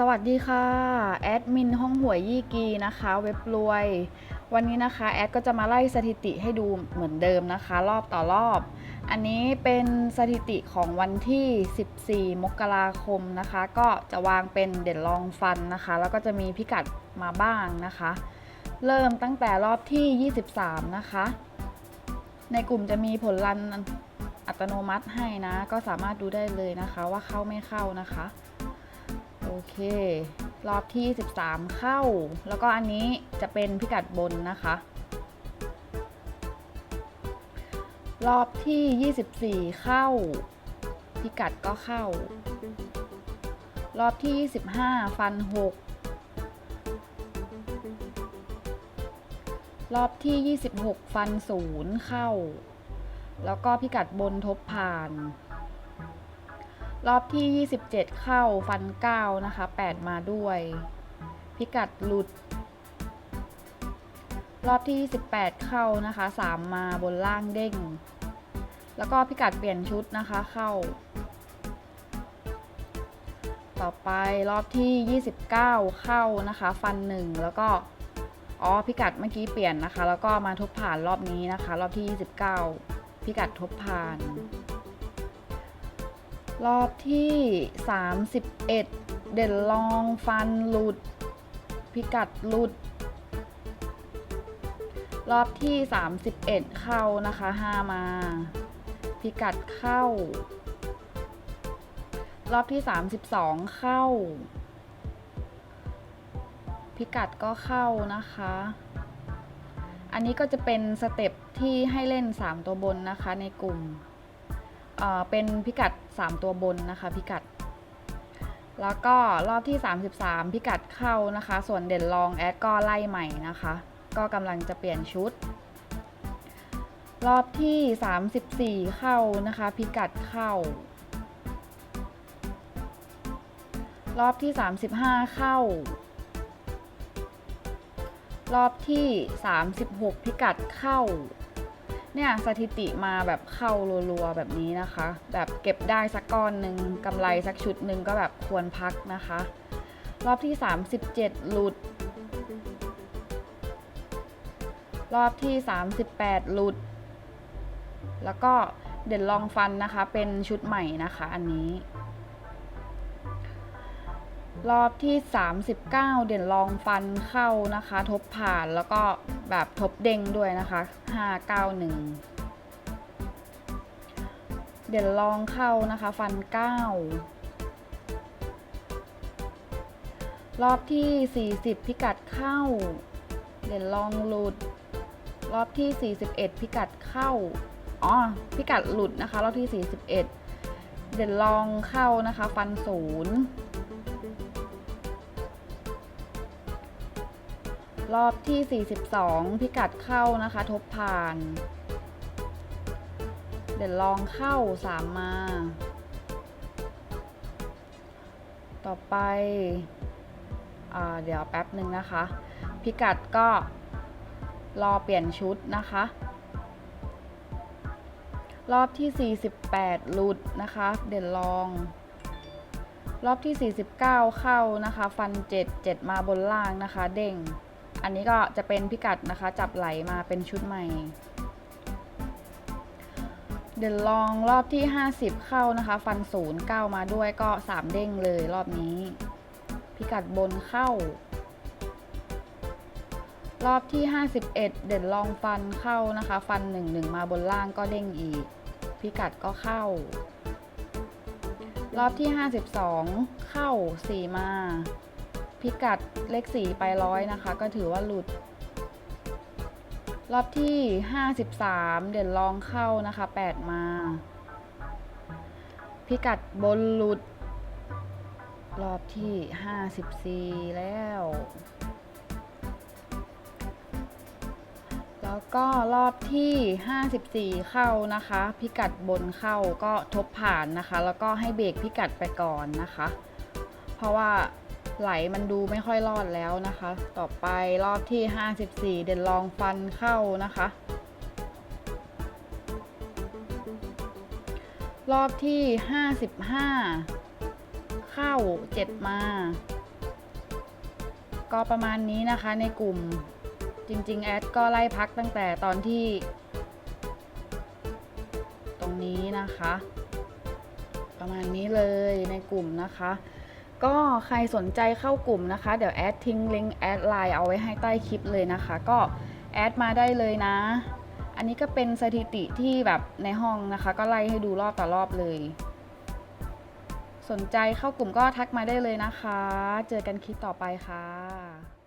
สวัสดีค่ะ แอดมินห้องหวยยี่กีนะคะ เว็บรวย วันนี้นะคะ แอดก็จะมาไล่สถิติให้ดูเหมือนเดิมนะคะ รอบต่อรอบ อันนี้เป็นสถิติของวันที่ 14 มกราคมนะคะ ก็จะวางเป็นเด่นรองฟันนะคะ แล้วก็จะมีพิกัดมาบ้างนะคะ เริ่มตั้งแต่รอบที่ 23 นะคะ ในกลุ่มจะมีผลลันอัตโนมัติให้นะ ก็สามารถดูได้เลยนะคะ ว่าเข้าไม่เข้านะคะ โอเค รอบที่ 13 เข้า แล้วก็อันนี้จะเป็นพิกัดบนนะคะ รอบที่ 24 เข้า พิกัดก็เข้า รอบที่ 25 ฟัน 6 รอบที่ 26 ฟัน 0 เข้า แล้วก็พิกัดบนทบผ่าน รอบที่ 27 เข้าฟัน 9 นะคะ 8 มาด้วย พิกัดหลุด รอบที่ 28 เข้านะคะ 3 มาบนล่างเด้ง แล้วก็พิกัดเปลี่ยนชุดนะคะเข้า ต่อไปรอบที่ 29 เข้านะคะ ฟัน 1 แล้วก็อ๋อพิกัดเมื่อกี้เปลี่ยนนะคะ แล้วก็มาทบผ่านรอบนี้นะคะ รอบที่ 29 พิกัดทบผ่าน รอบที่ 31 เด่นลองฟันหลุด พิกัดหลุด รอบที่ 31 เข้านะคะ 5 มา พิกัดเข้า รอบที่ 32 เข้า พิกัดก็เข้านะคะ อันนี้ก็จะเป็นสเต็ปที่ให้เล่น 3 ตัวบนนะคะในกลุ่ม เป็นพิกัด 3 ตัวบนนะคะพิกัด แล้วก็รอบที่ 33 พิกัดเข้านะคะ ส่วนเด่นรองแอดก็ไล่ใหม่นะคะ ก็กำลังจะเปลี่ยนชุด รอบที่ 34 เข้านะคะ พิกัดเข้า รอบที่ 35 เข้ารอบที่ 36 พิกัดเข้า เนี่ยสถิติมาแบบเข้ารัวๆแบบนี้นะคะ แบบเก็บได้สักก้อนหนึ่งกำไรสักชุดหนึ่งก็แบบควรพักนะคะ รอบที่ 37 หลุด รอบที่ 38 หลุด แล้วก็เด่นลองฟันนะคะ เป็นชุดใหม่นะคะอันนี้ รอบที่ 39 เด่นลองฟันเข้านะคะ ทบผ่านแล้วก็แบบทบเด้งด้วยนะคะ 591 เด่นลองเข้านะคะ ฟัน 9 รอบที่ 40 พิกัดเข้า เด่นลองหลุด รอบที่ 41 พิกัดเข้า อ๋อ พิกัดหลุดนะคะ รอบที่ 41 เด่นลองเข้านะคะ ฟันศูนย์ รอบที่ 42 พิกัดเข้านะคะ ทบผ่าน เดี๋ยวลองเข้า 3 มา ต่อไปอเดี๋ยวแป๊บหนึ่งนะคะ พิกัดก็รอเปลี่ยนชุดนะคะ รอบที่ 48 หลุดนะคะ เด่นลอง รอบที่ 49 เข้านะคะ ฟัน 7 7 มาบนล่างนะคะ เด้ง อันนี้ก็จะเป็นพิกัดนะคะ จับไหลมาเป็นชุดใหม่ เดี๋ยวลองรอบที่ 50 เข้านะคะ ฟันศูนย์เก้ามาด้วยก็ 3 เด้งเลยรอบนี้ พิกัดบนเข้า รอบที่ 51 เด่นลองฟันเข้านะคะ ฟัน 1 1 มาบนล่างก็เด้งอีก พิกัดก็เข้า รอบที่ 52 เข้า 4 มา พิกัดเลข4ไปร้อยนะคะ ก็ถือว่าหลุด รอบที่ 53 เด่นลองเข้านะคะ 8 มา พิกัดบนหลุด รอบที่ 54 แล้ว แล้วก็รอบที่ 54 เข้านะคะ พิกัดบนเข้าก็ทบผ่านนะคะ แล้วก็ให้เบรกพิกัดไปก่อนนะคะ เพราะว่า ไหลมันดูไม่ค่อยรอดแล้วนะคะ ต่อไปรอบที่ 54 เด่นลองฟันเข้านะคะ รอบที่ 55 เข้า 7 มา ก็ประมาณนี้นะคะในกลุ่มจริง ๆ แอดก็ไล่พักตั้งแต่ตอนที่ ตรงนี้นะคะ ประมาณนี้เลยในกลุ่มนะคะ ก็ใครสนใจเข้ากลุ่มนะคะ เดี๋ยวแอดทิ้งลิงก์แอดไลน์เอาไว้ให้ใต้คลิปเลยนะคะ ก็แอดมาได้เลยนะ อันนี้ก็เป็นสถิติที่แบบในห้องนะคะ ก็ไล่ให้ดูรอบต่อรอบเลย สนใจเข้ากลุ่มก็ทักมาได้เลยนะคะ เจอกันคลิปต่อไปค่ะ